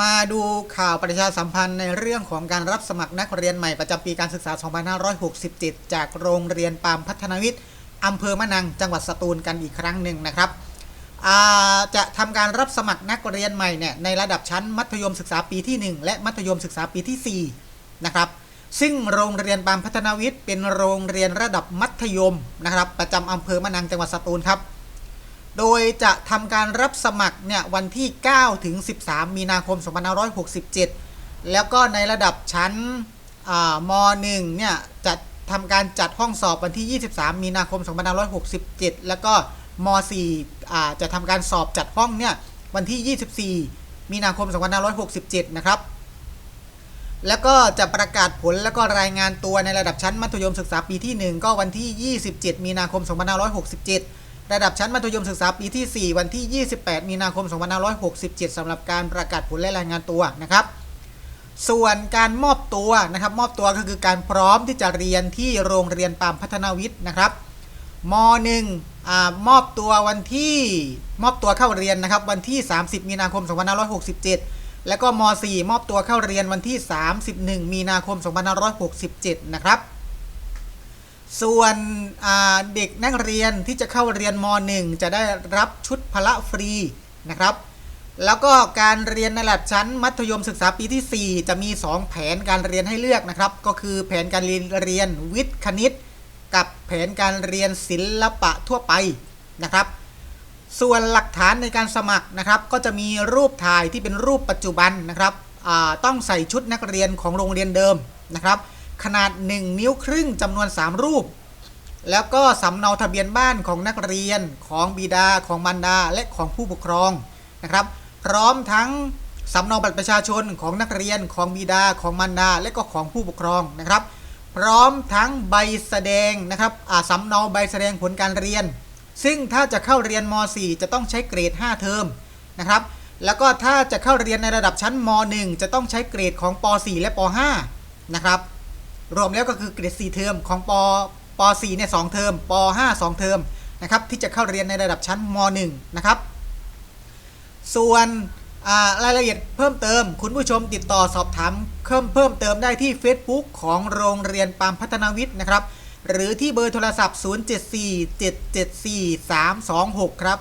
มาดูข่าวประชาสัมพันธ์ในเรื่องของการรับสมัครนักเรียนใหม่ประจำปีการศึกษา 2567 จากโรงเรียนปามพัฒนวิทย์อำเภอมะนัง จังหวัดสตูลกันอีกครั้งหนึ่งนะครับจะทำการรับสมัครนักเรียนใหม่เนี่ยในระดับชั้นมัธยมศึกษาปีที่ 1 และมัธยมศึกษาปีที่ 4 นะครับ ซึ่งโรงเรียนปามพัฒนวิทย์เป็นโรงเรียนระดับมัธยมนะครับ ประจำอำเภอมะนังจังหวัดสตูลครับ โดยจะทำการรับสมัครเนี่ยวันที่ 9 ถึง 13 มีนาคม 2567 แล้วก็ในระดับชั้นม 1 เนี่ยจะทำการจัดห้องสอบวันที่ 23 มีนาคม 2567 แล้วก็ม 4 จะทำการสอบจัดห้องเนี่ยวันที่ 24 มีนาคม 2567 นะครับ แล้วก็จะประกาศผลแล้วก็รายงานตัวในระดับชั้นมัธยมศึกษาปีที่ 1 ก็วันที่ 27 มีนาคม 2567 ระดับชั้นมัธยมศึกษาปีที่ 4 วันที่ 28 มีนาคม 2567สำหรับการประกาศผลและรายงานตัวนะครับ ส่วนการมอบตัวนะครับ มอบตัวก็คือการพร้อมที่จะเรียนที่โรงเรียนปามพัฒนาวิทย์นะครับม .1 อ่ามอบตัววันที่มอบตัวเข้าเรียนนะครับ วันที่ 30 มีนาคม 2567 แล้วก็ม .4 มอบตัวเข้าเรียนวันที่ 31 มีนาคม 2567 นะครับ ส่วนเด็กนักเรียนที่จะเข้าเรียนม .1 จะได้รับชุดพละฟรีนะครับ แล้วก็การเรียนในระดับชั้นมัธยมศึกษาปีที่ 4 จะมี 2 แผนการเรียนให้เลือกนะครับ ก็คือแผนการเรียนเรียนวิทย์คณิต กับแผนการเรียนศิลปะทั่วไปนะครับ ส่วนหลักฐานในการสมัครนะครับ ก็จะมีรูปถ่ายที่เป็นรูปปัจจุบันนะครับต้องใส่ชุดนักเรียนของโรงเรียนเดิมนะครับ ขนาด 1 นิ้วครึ่งจำนวน 3 รูป แล้วก็สำเนาทะเบียนบ้านของนักเรียนของบิดาของมารดาและของผู้ปกครองนะครับ พร้อมทั้งสำเนาบัตรประชาชนของนักเรียนของบิดาของมารดาและก็ของผู้ปกครองนะครับ พร้อมทั้งใบแสดงนะครับอาสำเนาใบแสดงผลการเรียน ซึ่งถ้าจะเข้าเรียนม .4 จะต้องใช้เกรด 5 เทอมนะครับ แล้วก็ถ้าจะเข้าเรียนในระดับชั้นม .1 จะต้องใช้เกรดของป .4 และป .5 นะครับ รวมแล้วก็คือเกรด4เทอมของปป .4 เนี่ย2เทอมป .5 2 เทอมนะครับที่จะเข้าเรียนในระดับชั้นม .1 นะครับ ส่วนรายละเอียดเพิ่มเติม คุณผู้ชมติดต่อสอบถามเพิ่มเพิ่มเติมได้ที่ Facebook ของโรงเรียนปามพัฒนาวิทย์นะครับ หรือที่เบอร์โทรศัพท์ 074774 326 ครับ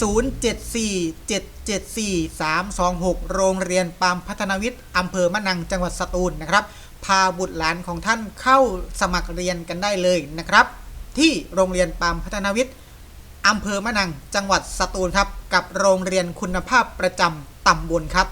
074774 326 โรงเรียนปามพัฒนาวิทย์อำเภอมะนังจังหวัดสตูลนะครับ พาบุตรหลานของท่านเข้าสมัครเรียนกันได้เลยนะครับ ที่โรงเรียนปามพัฒนาวิทย์อำเภอมะนัง จังหวัดสตูลครับ กับโรงเรียนคุณภาพประจำตำบลครับ